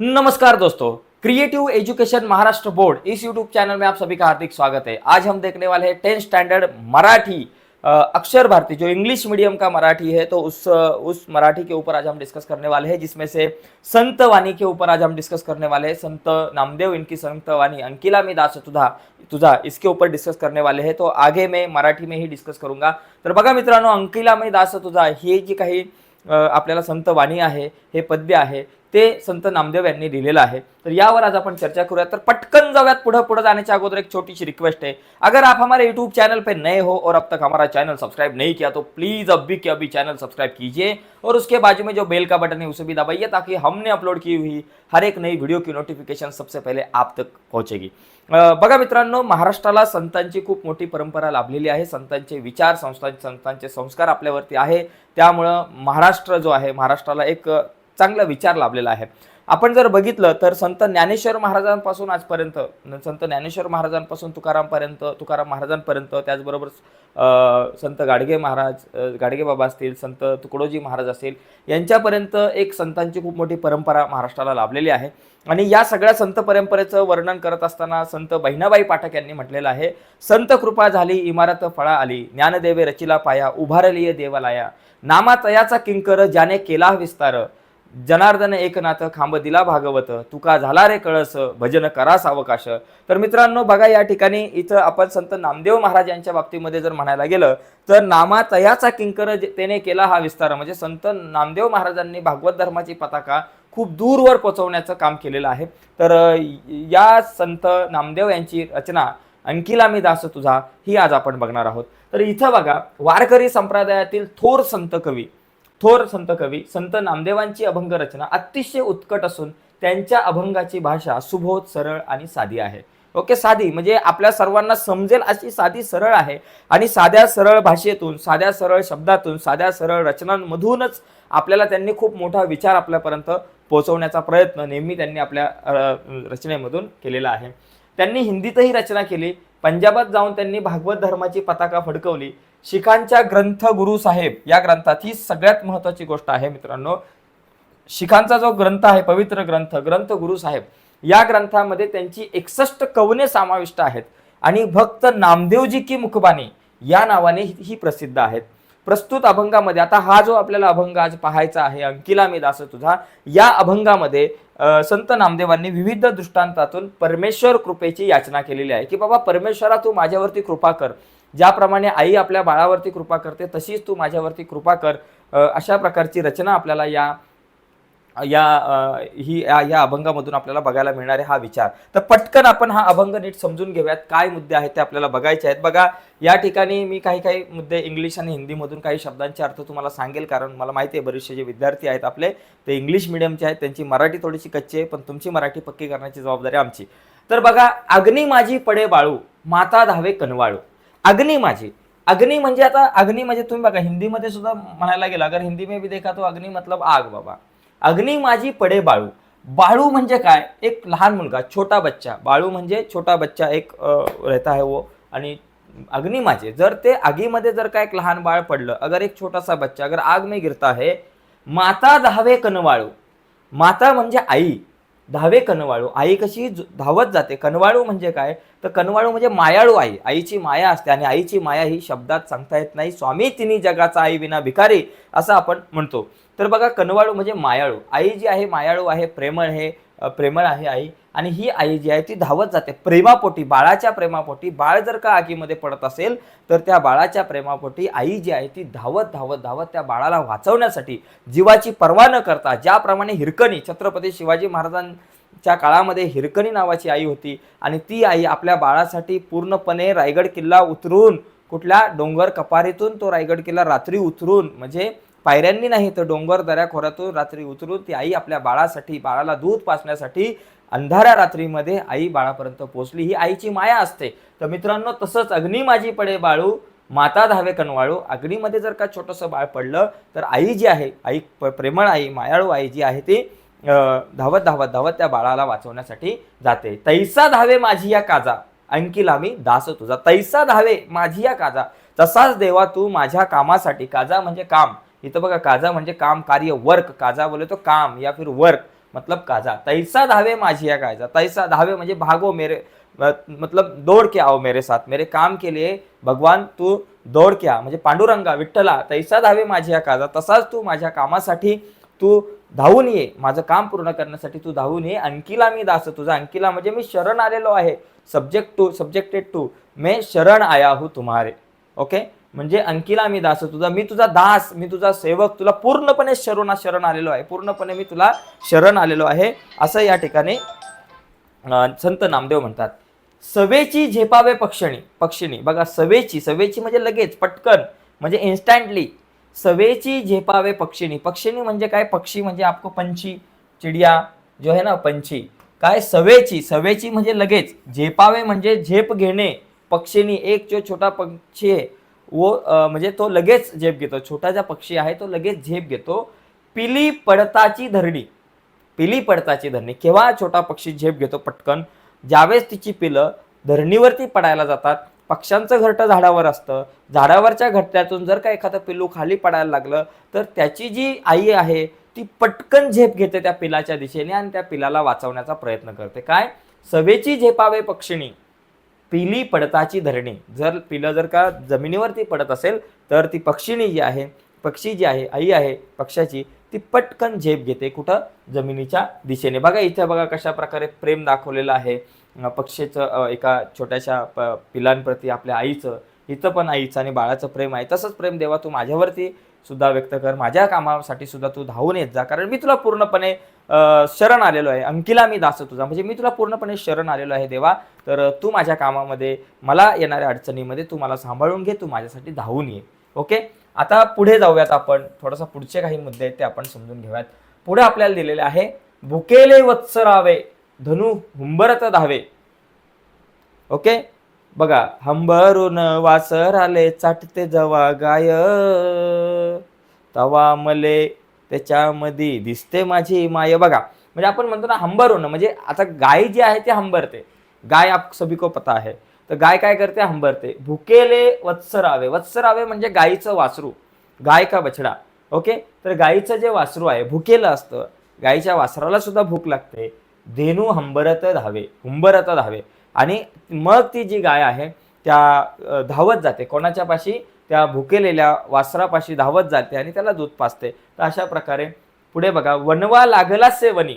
नमस्कार दोस्तों creative education Maharashtra board इस यूट्यूब चैनल में आप सभी का हार्दिक स्वागत है। आज हम देखने वाले हैं टेंथ स्टैंडर्ड मराठी अक्षर भारती जो इंग्लिश मीडियम का मराठी है तो उस उस मराठी के ऊपर आज हम डिस्कस करने वाले हैं जिसमें से संत वाणी के ऊपर आज हम डिस्कस करने वाले हैं। संत नामदेव इनकी संत वाणी अंकिला मी दास तुझा तुझा इसके ऊपर डिस्कस करने वाले हैं। तो आगे मैं मराठी में ही डिस्कस करूंगा। तर बघा मित्रांनो अंकिला मी दास तुझा हे जी काही आपल्याला संत वाणी आहे हे पद्य आहे ते संत नामदेव यांनी लिहिलेलं आहे. तर यावर आज आपण चर्चा करूया तर पटकन जाऊयात पुढे पुढे जाण्याच्या अगोदर एक छोटी सी रिक्वेस्ट है अगर आप हमारे यूट्यूब चैनल पे नए हो और अब तक हमारा चैनल सब्सक्राइब नहीं किया तो प्लीज अभी के अभी चैनल सब्सक्राइब कीजिए और उसके बाजू में जो बेल का बटन है उसे भी दबाइए ताकि हमने अपलोड की हुई हर एक नई वीडियो की नोटिफिकेशन सबसे पहले आप तक पहुंचेगी। बघा मित्रांनो महाराष्ट्राला संतांची खूप मोठी परंपरा लाभलेली आहे. संतांचे विचार संस्था संतांचे संस्कार आपल्यावरती आहे. त्यामुळं महाराष्ट्र जो आहे महाराष्ट्राला एक चांगला विचार लाभलेला आहे. आपण जर बघितलं तर संत ज्ञानेश्वर महाराजांपासून आजपर्यंत संत ज्ञानेश्वर महाराजांपासून तुकारामपर्यंत तुकाराम महाराजांपर्यंत त्याचबरोबर संत गाडगे महाराज गाडगेबाबा गाडगे बाबा असतील संत तुकडोजी महाराज असतील यांच्यापर्यंत एक संतांची खूप मोठी परंपरा महाराष्ट्राला लाभलेली आहे. आणि या सगळ्या संत परंपरेचं वर्णन करत असताना संत बहिणाबाई पाठक यांनी म्हटलेलं आहे संत कृपा झाली इमारत फळा आली ज्ञानदेवे रचिला पाया उभारलीय देवालाया नामातयाचा किंकर ज्याने केला विस्तार जनार्दन एकनाथ खांब दिला भागवत तुका झाला रे कळस भजन करा सावकाश तर मित्रांनो बघा या ठिकाणी इथं आपण संत नामदेव महाराज यांच्या बाबतीमध्ये जर म्हणायला गेलं तर नामा तयाचा किंकर त्याने केला हा विस्तार. म्हणजे संत नामदेव महाराजांनी भागवत धर्माची पताका खूप दूरवर पोचवण्याचं काम केलेलं आहे. तर या संत नामदेव यांची रचना अंकिला मी दास तुझा ही आज आपण बघणार आहोत. तर इथं बघा वारकरी संप्रदायातील थोर संत कवी थोर संत कवी संत नामदेवांची अभंग रचना अतिशय उत्कट असून त्यांच्या अभंगाची भाषा सुबोध सरळ आणि साधी आहे. ओके साधी म्हणजे आपल्या सर्वांना समजेल अशी साधी सरळ आहे आणि साध्या सरळ भाषेतून साध्या सरळ शब्दातून साध्या सरळ रचनांमधूनच आपल्याला त्यांनी खूप मोठा विचार आपल्यापर्यंत पोहोचवण्याचा प्रयत्न नेहमी त्यांनी आपल्या रचनेमधून केलेला आहे. त्यांनी हिंदीतही रचना केली. पंजाबात जाऊन त्यांनी भागवत धर्माची पताका फडकवली. शिखांच्या ग्रंथ गुरु साहेब या ग्रंथात ही सगळ्यात महत्वाची गोष्ट आहे मित्रांनो. शिखांचा जो ग्रंथ आहे पवित्र ग्रंथ ग्रंथ गुरु साहेब या ग्रंथामध्ये त्यांची एकसष्ट कवने समाविष्ट आहेत आणि भक्त नामदेवजी की मुखबानी या नावाने ही प्रसिद्ध आहेत. प्रस्तुत अभंगामध्ये आता हा जो आपल्याला अभंग आज पाहायचा आहे अंकिला मी दास तुझा या अभंगामध्ये संत नामदेवांनी विविध दृष्टांतातून परमेश्वर कृपेची याचना केलेली आहे की बाबा परमेश्वरा तू माझ्यावरती कृपा कर. ज्याप्रमाणे आई आपल्या बाळावरती कृपा करते तशीच तू माझ्यावरती कृपा कर. अशा प्रकारची रचना आपल्याला या या ही या या अभंगामधून आपल्याला बघायला मिळणारे हा विचार. तर पटकन आपण हा अभंग नीट समजून घेऊयात. काय मुद्दे आहेत ते आपल्याला बघायचे आहेत. बघा या ठिकाणी मी काही काही मुद्दे इंग्लिश आणि हिंदीमधून काही शब्दांचे अर्थ तुम्हाला सांगेल कारण मला माहिती आहे बरेचसे जे विद्यार्थी आहेत आपले ते इंग्लिश मिडियमचे आहेत. त्यांची मराठी थोडीशी कच्ची आहे पण तुमची मराठी पक्की करण्याची जबाबदारी आमची. तर बघा अग्नी माझी पडे बाळू माता धावे कनवाळू. अग्नी माझी. अग्नी म्हणजे आता अग्नी म्हणजे तुम्ही बघा हिंदीमध्ये सुद्धा म्हणायला गेला अगर हिंदी में भी देखा तो अग्नी मतलब आग बाबा. अग्नी माझी पडे बाळू. बाळू म्हणजे काय? एक लहान मुलगा छोटा बच्चा. बाळू म्हणजे छोटा बच्चा एक रहता है वो. आणि अग्नी माझे. जर ते आगीमध्ये जर का एक लहान बाळ पडलं अगर एक छोटासा बच्चा अगर आग में गिरता है माता दहावे कनवाळू. माता म्हणजे आई. धावे कनवाळू आई कशी धावत जाते. कनवाळू म्हणजे काय? तर कनवाळू म्हणजे मायाळू आई. आईची माया असते आणि आईची माया ही शब्दात सांगता येत नाही. स्वामी तिन्ही जगाचा आई विना भिकारी असं आपण म्हणतो. तर बघा कनवाळू म्हणजे मायाळू. आई जी आहे मायाळू आहे प्रेमळ हे प्रेमळ आहे आई. आणि ही आई जी आहे ती धावत जाते. प्रेमापोटी बाळाच्या प्रेमापोटी. बाळ जर का आगीमध्ये पडत असेल तर त्या बाळाच्या प्रेमापोटी आई जी आहे ती धावत धावत धावत त्या बाळाला वाचवण्यासाठी जीवाची पर्वा न करता ज्याप्रमाणे हिरकणी छत्रपती शिवाजी महाराजांच्या काळामध्ये हिरकणी नावाची आई होती. आणि ती आई आपल्या बाळासाठी पूर्णपणे रायगड किल्ला उतरून कुठल्या डोंगर कपारीतून तो रायगड किल्ला रात्री उतरून म्हणजे पायऱ्यांनी नाही तर डोंगर दऱ्याखोऱ्यातून रात्री उतरून ती आई आपल्या बाळासाठी बाळाला दूध पाचण्यासाठी अंधाऱ्या रात्रीमध्ये आई बाळापर्यंत पोचली ही आईची माया असते. तर मित्रांनो तसंच अग्नी माझी पडे बाळू माता धावे कनवाळू. अग्नीमध्ये जर का छोटंसं बाळ पडलं तर आई जी आहे आई प- प्रेमळ आई मायाळू आई जी आहे ती धावत धावत धावत त्या बाळाला वाचवण्यासाठी जाते. तैसा धावे माझी या काजा. अंकिला मी दास तुझा. तैसा धावे माझी या काजा. तसाच देवा तू माझ्या कामासाठी. काजा म्हणजे काम. इथं बघा काजा म्हणजे काम कार्य वर्क. काजा बोले तो काम या फिर वर्क मतलब काजा. तैसा धावे माझी या काजा तैसा धावे म्हणजे भागो मेरे मतलब दौड़ के आओ मेरे साथ. मेरे काम के लिए भगवान तू दौड़ के आ. म्हणजे पांडुरंगा विठ्ठला तैसा धावे माझी या काजा. तसाच तू माझ्या कामासाठी तू धावून ये. माझं काम पूर्ण करण्यासाठी तू धावून ये. अंकिला मी दास. तुझा अंकिला म्हणजे मी शरण आलेलो आहे. सब्जेक्ट टू सब्जेक्टेड टू मे शरण आया हूँ तुम्हारे. ओके म्हणजे अंकिला मी दास तुझा मी तुझा दास मी तुझा सेवक तुला पूर्णपणे शरण शरण आलेलो आहे. पूर्णपणे मी तुला शरण आलेलो आहे. असं या ठिकाणी संत नामदेव म्हणतात. सवेची झेपावे पक्षिणी पक्षिणी. बघा सवेची सवेची म्हणजे लगेच पटकन म्हणजे इन्स्टंटली सवेची झेपावे पक्षिणी. पक्षिणी म्हणजे काय? पक्षी म्हणजे आपको पंछी चिडिया जो है ना पंछी. काय? सवेची. सवेची म्हणजे लगेच. झेपावे म्हणजे झेप घेणे. पक्षिणी एक जो छोटा पक्षी आहे वो म्हणजे तो लगेच झेप घेतो. छोटा जा पक्षी आहे तो लगेच झेप घेतो. पिली पडताची धरणी. पिली पडताची धरणी. केव्हा छोटा पक्षी झेप घेतो पटकन? ज्यावेळेस तिची पिलं धरणीवरती पडायला जातात पक्ष्यांचं घरटं झाडावर असतं. झाडावरच्या घरट्यातून जर का एखादं पिल्लू खाली पडायला लागलं तर त्याची जी आई आहे ती पटकन झेप घेते त्या पिलाच्या दिशेने आणि त्या पिलाला वाचवण्याचा प्रयत्न करते. काय? सवेची झेपावे पक्षिणी. पिली पडताची धरणी. जर पिलं जर का जमिनीवरती पडत असेल तर ती पक्षिणी जी आहे पक्षी जी आहे आई आहे पक्षाची ती पटकन झेप घेते कुठं? जमिनीच्या दिशेने. बघा इथे बघा कशा प्रकारे प्रेम दाखवलेलं आहे. पक्षीचं एका छोट्याशा प पिलांप्रती आपल्या आईचं इथं पण आईचं आणि बाळाचं प्रेम आहे. तसंच प्रेम देवा तू माझ्यावरती सुद्धा व्यक्त कर. माझ्या कामासाठी सुद्धा तू धावून येत जा. कारण मी तुला पूर्णपणे शरण आलेलो आहे. अंकिला मी दास तुझा. म्हणजे मी तुला पूर्णपणे शरण आलेलो आहे देवा. तर तू माझ्या कामामध्ये मला येणाऱ्या अडचणीमध्ये तू मला सांभाळून घे. तू माझ्यासाठी धावून ये. ओके? आता पुढे जाऊयात आपण. थोडासा पुढचे काही मुद्दे आहेत ते आपण समजून घेऊयात. पुढे आपल्याला दिलेले आहे भुकेले वत्सरावे धनु हुंबरत धावे. ओके? बघा हंबरून वासर आले चाटते जवा गाय तवा मले त्याच्यामध्ये दिसते माझी माय. बघा म्हणजे आपण म्हणतो ना हंबरून म्हणजे आता गाय जी आहे ती हंबरते. गाय आप सभी को पता आहे. तर गाय काय करते? हंबरते. भुकेले वत्सरावे. वत्सरावे म्हणजे गायीचं वासरू. गाय का बछडा? ओके? तर गायीचं जे वासरू आहे भुकेलं असतं गायीच्या वासराला सुद्धा भूक लागते. धेनू हंबरत धावे. हुंबरत धावे. आणि मग ती जी गाय आहे त्या धावत जाते. कोणाच्या पाशी? त्या भुकेलेल्या वासरापाशी धावत जाते आणि त्याला दूध पाजते. तर अशा प्रकारे पुढे बघा वनवा लागला से वनी.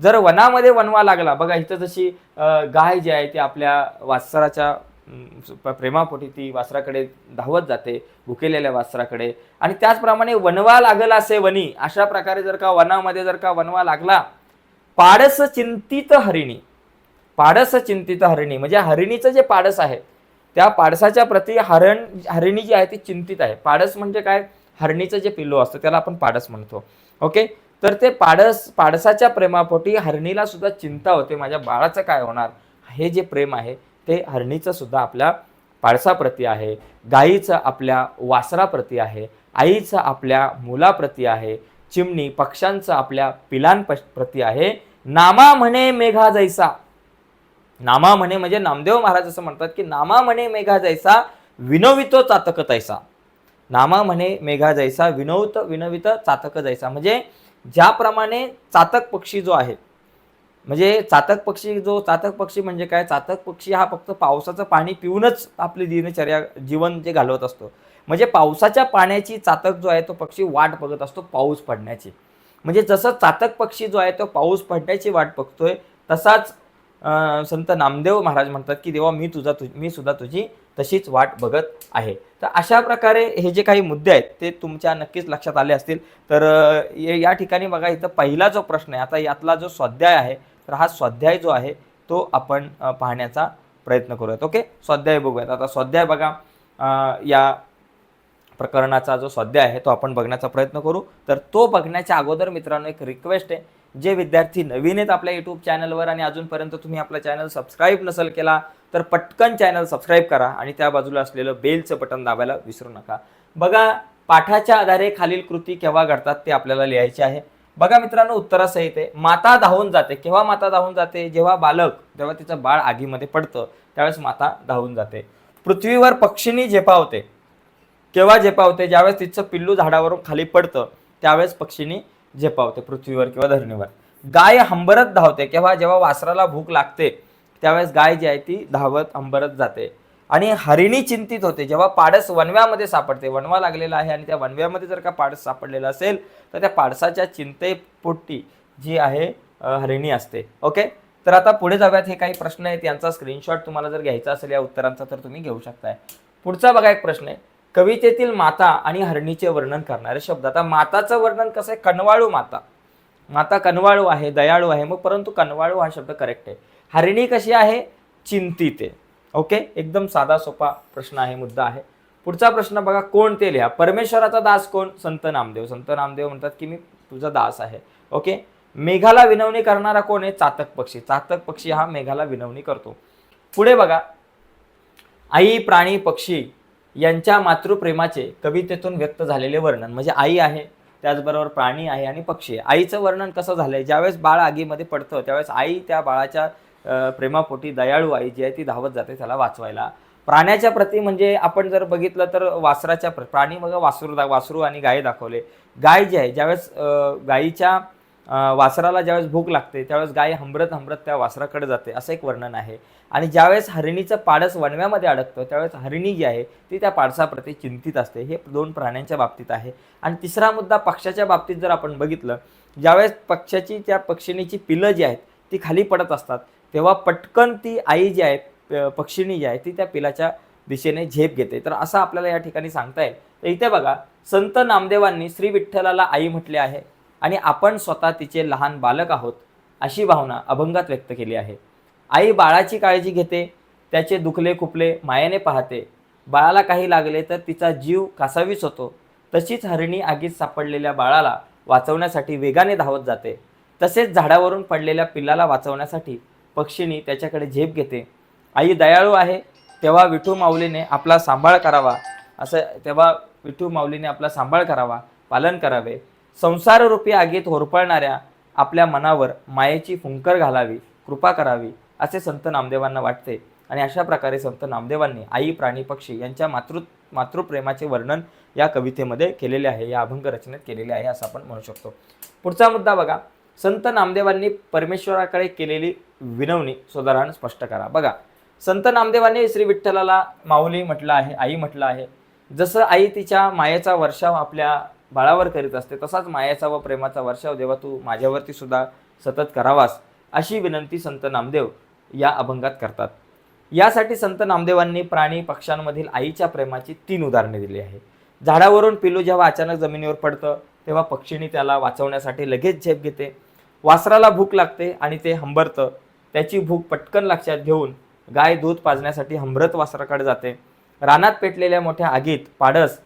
जर वनामध्ये वनवा लागला बघा इथं जशी गाय जी आहे ती आपल्या वासराच्या प्रेमापोटी ती वासराकडे धावत जाते भुकेलेल्या वासराकडे. आणि त्याचप्रमाणे वनवा लागला असे वनी अशा प्रकारे जर का वनामध्ये जर का वनवा लागला पाडस चिंतित हरिणी. पाडस चिंतित हरिणी म्हणजे हरिणीचं जे पाडस आहे त्या पाडसाच्या प्रती हरण हरिणी जी आहे ती चिंतित आहे. पाडस म्हणजे काय? हरणीचं जे पिल्लू असतं त्याला आपण पाडस म्हणतो. ओके? तर ते पाडस पाडसाच्या प्रेमापोटी हरणीला सुद्धा चिंता होते. माझ्या बाळाचं काय होणार? हे जे प्रेम आहे ते हरणीचं सुद्धा आपल्या पाडसाप्रती आहे. गाईचं आपल्या वासराप्रती आहे. आईचं आपल्या मुलाप्रती आहे. चिमणी पक्ष्यांचं आपल्या पिलांप्रती आहे. नामा म्हणे मेघा जैसा. नामा म्हणे म्हणजे नामदेव महाराज असं म्हणतात की नामा म्हणे मेघा जैसा विनवितो चातक तैसा. नामा म्हणे मेघा जैसा विनवत विनवित चातक जैसा. म्हणजे ज्याप्रमाणे चातक पक्षी जो आहे म्हणजे चातक पक्षी जो चातक पक्षी म्हणजे काय? चातक पक्षी हा फक्त पावसाचं पाणी पिऊनच आपली दिनचर्या जीवन जे घालवत असतो. म्हणजे पावसाच्या पाण्याची चातक जो आहे तो पक्षी वाट बघत असतो पाऊस पडण्याची. म्हणजे जसं चातक पक्षी जो आहे तो पाऊस पडण्याची वाट बघतोय तसाच संत नामदेव महाराज म्हणतात की देवा मी तुझा तु मी सुद्धा तुझी तशीच वाट बघत आहे. तर अशा प्रकारे हे जे काही मुद्दे आहेत ते तुमच्या नक्कीच लक्षात आले असतील. तर या ठिकाणी बघा इथं पहिला जो प्रश्न आहे आता यातला जो स्वाध्याय आहे तर हा स्वाध्याय जो आहे तो आपण पाहण्याचा प्रयत्न करूयात. ओके? स्वाध्याय बघूयात. आता स्वाध्याय बघा या प्रकरणाचा जो स्वाध्याय आहे तो आपण बघण्याचा प्रयत्न करू. तर तो बघण्याच्या अगोदर मित्रांनो एक रिक्वेस्ट आहे. जे विद्यार्थी नवीन आहेत आपल्या यूट्यूब चॅनलवर आणि अजूनपर्यंत तुम्ही आपला चॅनल सबस्क्राईब नसेल केला तर पटकन चॅनल सबस्क्राईब करा आणि त्या बाजूला असलेलं बेलचं बटन दाबायला विसरू नका. बघा पाठाच्या आधारे खालील कृती केव्हा घडतात ते आपल्याला लिहायचे आहे. बघा मित्रांनो उत्तरासहित. आहे माता धावून जाते. केव्हा माता धावून जाते? जेव्हा बालक जेव्हा तिचं बाळ आगीमध्ये पडतं त्यावेळेस माता धावून जाते. पृथ्वीवर पक्षीनी झेपावते. केव्हा झेपावते? ज्यावेळेस तिचं पिल्लू झाडावरून खाली पडतं त्यावेळेस पक्षीनी झेपावते पृथ्वीवर किंवा धरणीवर. गाय हंबरत धावते. केव्हा? जेव्हा वासराला भूक लागते त्यावेळेस गाय जी आहे ती धावत हंबरत जाते. आणि हरिणी चिंतित होते. जेव्हा पाडस वनव्यामध्ये सापडते वनवा लागलेला आहे आणि त्या वनव्यामध्ये जर का पाडस सापडलेला असेल तर त्या पाडसाच्या चिंतेपोटी जी आहे हरिणी असते. ओके? तर आता पुढे जाऊयात. हे काही प्रश्न आहेत. यांचा स्क्रीनशॉट तुम्हाला जर घ्यायचा असेल या उत्तरांचा तर तुम्ही घेऊ शकताय. पुढचा बघा एक प्रश्न आहे. कवितेतील माता आणि हरणीचे वर्णन करणारे शब्द. आता माताचं वर्णन कसं आहे? कनवाळू माता. माता कनवाळू आहे दयाळू आहे मग परंतु कनवाळू हा शब्द करेक्ट आहे. हरिणी कशी आहे? चिंतित आहे. ओके एकदम साधा सोपा प्रश्न आहे मुद्दा आहे. पुढचा प्रश्न बघा कोण ते लिहा? परमेश्वराचा दास कोण? संत नामदेव. संत नामदेव म्हणतात की मी तुझा दास आहे. ओके मेघाला विनवणी करणारा कोण आहे? चातक पक्षी. चातक पक्षी हा मेघाला विनवणी करतो. पुढे बघा. आई प्राणी पक्षी यांच्या मातृप्रेमाचे कवितेतून व्यक्त झालेले वर्णन. म्हणजे आई आहे त्याचबरोबर प्राणी आहे आणि पक्षी आहे. आईचं वर्णन कसं झालंय? ज्यावेळेस बाळ आगीमध्ये पडतं त्यावेळेस आई त्या बाळाच्या प्रेमापोटी दयाळू आई जी आहे ती धावत जाते त्याला वाचवायला. प्राण्याच्या प्रती म्हणजे आपण जर बघितलं तर वासराच्या प्र- प्राणी मग वासरू दा वासरू आणि गाय दाखवले. गाय जी आहे ज्यावेळेस गायीच्या वासराला ज्यावेळेस भूक लागते त्यावेळेस गाय हंबरत हंबरत त्या वासराकडे जाते असं एक वर्णन आहे. आणि ज्यावेळेस हरिणीचं पाडस वणव्यामध्ये अडकतं त्यावेळेस हरिणी जी आहे ती त्या पाडसाप्रती चिंतित असते. हे दोन प्राण्यांच्या बाबतीत आहे. आणि तिसरा मुद्दा पक्षाच्या बाबतीत जर आपण बघितलं ज्यावेळेस पक्षाची त्या पक्षिणीची पिलं जी आहेत ती खाली पडत असतात तेव्हा पटकन ती आई जी आहे पक्षिणी जी आहे ती त्या पिलाच्या दिशेने झेप घेते. तर असं आपल्याला या ठिकाणी सांगता येईल. तर इथे बघा संत नामदेवांनी श्री विठ्ठलाला आई म्हटले आहे. आणि आपण स्वतः तिचे लहान बालक आहोत अशी भावना अभंगात व्यक्त केली आहे. आई बाळाची काळजी घेते त्याचे दुखले खुपले मायेने पाहते. बाळाला काही लागले तर तिचा जीव कासावीस होतो. तशीच हरिणी आगीत सापडलेल्या बाळाला वाचवण्यासाठी वेगाने धावत जाते. तसेच झाडावरून पडलेल्या पिल्लाला वाचवण्यासाठी पक्षिणी त्याच्याकडे झेप घेते. आई दयाळू आहे तेव्हा विठू माऊलीने आपला सांभाळ करावा. असं तेव्हा विठू माऊलीने आपला सांभाळ करावा पालन करावे. संसाररूपी आगीत होरपळणाऱ्या आपल्या मनावर मायेची फुंकर घालावी कृपा करावी असे संत नामदेवांना वाटते. आणि अशा प्रकारे संत नामदेवांनी आई प्राणी पक्षी यांच्या मातृ मातृप्रेमाचे वर्णन या कवितेमध्ये केलेले आहे या अभंग रचनेत केलेले आहे असं आपण म्हणू शकतो. पुढचा मुद्दा बघा. संत नामदेवांनी परमेश्वराकडे केलेली विनवणी सुधारण स्पष्ट करा. बघा. संत नामदेवांनी श्री विठ्ठलाला माऊली म्हटलं आहे आई म्हटलं आहे. जसं आई तिच्या मायेचा वर्षाव आपल्या बाळावर करीत असते तसाच मायाचा व प्रेमाचा वर्षाव देवा तू माझ्यावरती सुद्धा सतत करावास अशी विनंती संत नामदेव या अभंगात करतात. यासाठी संत नामदेवांनी प्राणी पक्ष्यांमधील आईच्या प्रेमाची तीन उदाहरणे दिली आहे. झाडावरून पिलू जेव्हा अचानक जमिनीवर पडतं तेव्हा पक्षीने त्याला वाचवण्यासाठी लगेच झेप घेते. वासराला भूक लागते आणि ते हंबरतं. त्याची भूक पटकन लक्षात घेऊन गाय दूध पाजण्यासाठी हंबरत वासराकडे जाते. रानात पेटलेल्या मोठ्या आगीत पाडस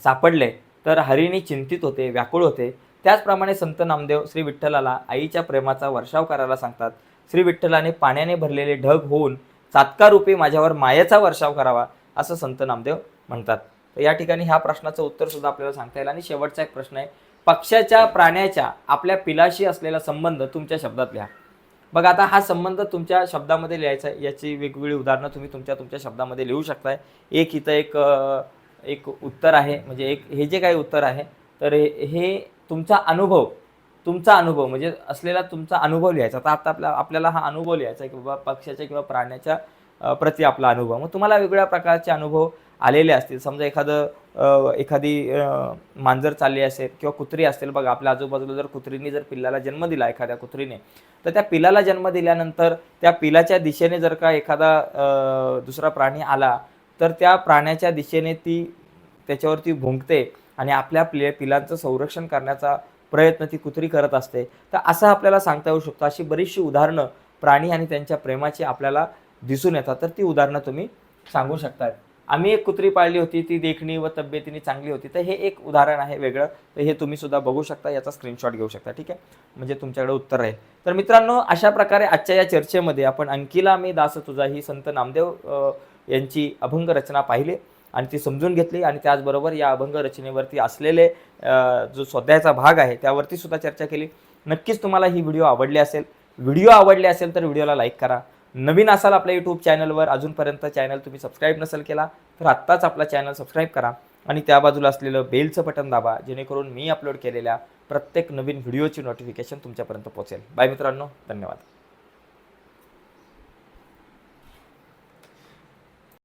सापडले. तर हरिणी चिंतित होते व्याकुळ होते. त्याचप्रमाणे संत नामदेव श्री विठ्ठलाला आईच्या प्रेमाचा वर्षाव करायला सांगतात. श्री विठ्ठलाने पाण्याने भरलेले ढग होऊन चातकारूपी माझ्यावर मायेचा वर्षाव करावा असं संत नामदेव म्हणतात. तर या ठिकाणी ह्या प्रश्नाचं उत्तर सुद्धा आपल्याला सांगता येईल. आणि शेवटचा एक प्रश्न आहे. पक्षाच्या प्राण्याच्या आपल्या पिलाशी असलेला संबंध तुमच्या शब्दात लिहा. बघा आता हा संबंध तुमच्या शब्दामध्ये लिहायचा आहे. याची वेगवेगळी उदाहरणं तुम्ही तुमच्या तुमच्या शब्दामध्ये लिहू शकताय. एक इथं एक एक उत्तर आहे म्हणजे एक हे जे काही उत्तर आहे तर हे तुमचा अनुभव तुमचा अनुभव म्हणजे असलेला तुमचा अनुभव लिहायचा. तर आता आपल्या आपल्याला हा अनुभव लिहायचा की बाबा पक्षाच्या किंवा प्राण्याच्या प्रति प्रती आपला अनुभव. मग तुम्हाला वेगवेगळ्या प्रकारचे अनुभव आलेले असतील. समजा एखादं एखादी मांजर चालली असेल किंवा कुत्री असेल बघा आपल्या आजूबाजूला जर कुत्रीने जर पिल्लाला जन्म दिला एखाद्या कुत्रीने तर त्या पिलाला जन्म दिल्यानंतर त्या पिलाच्या दिशेने जर का एखादा दुसरा प्राणी आला तर त्या प्राण्याच्या दिशेने ती त्याच्यावरती भुंकते आणि आपल्या पिले पिलांचं संरक्षण करण्याचा प्रयत्न ती कुत्री करत असते. तर असं आपल्याला सांगता येऊ शकतं. अशी बरीचशी उदाहरणं प्राणी आणि त्यांच्या प्रेमाची आपल्याला दिसून येतात. तर ती उदाहरणं तुम्ही सांगू शकतात. आम्ही एक कुत्री पाळली होती. ती देखणी व तब्येतीने चांगली होती. तर हे एक उदाहरण आहे वेगळं. तर हे तुम्ही सुद्धा बघू शकता. याचा स्क्रीनशॉट घेऊ शकता. ठीक आहे? म्हणजे तुमच्याकडे उत्तर आहे. तर मित्रांनो अशा प्रकारे आजच्या या चर्चेमध्ये आपण अंकिला मी दास तुझा ही संत नामदेव यांची अभंग रचना पाहिली आणि ती समजून घेतली आणि त्याचबरोबर या अभंग रचनेवरती असलेले जो स्वाध्यायाचा भाग आहे त्यावरती सुद्धा चर्चा केली. नक्कीच तुम्हाला ही व्हिडिओ आवडली असेल. व्हिडिओ आवडले असेल तर व्हिडिओला लाईक करा. नवीन असाल आपल्या यूट्यूब चॅनलवर अजूनपर्यंत चॅनल तुम्ही सबस्क्राईब नसेल केला तर आत्ताच आपला चॅनल सबस्क्राईब करा आणि त्या बाजूला असलेलं बेलचं बटन दाबा जेणेकरून मी अपलोड केलेल्या प्रत्येक नवीन व्हिडिओची नोटिफिकेशन तुमच्यापर्यंत पोहोचेल. बाय मित्रांनो धन्यवाद.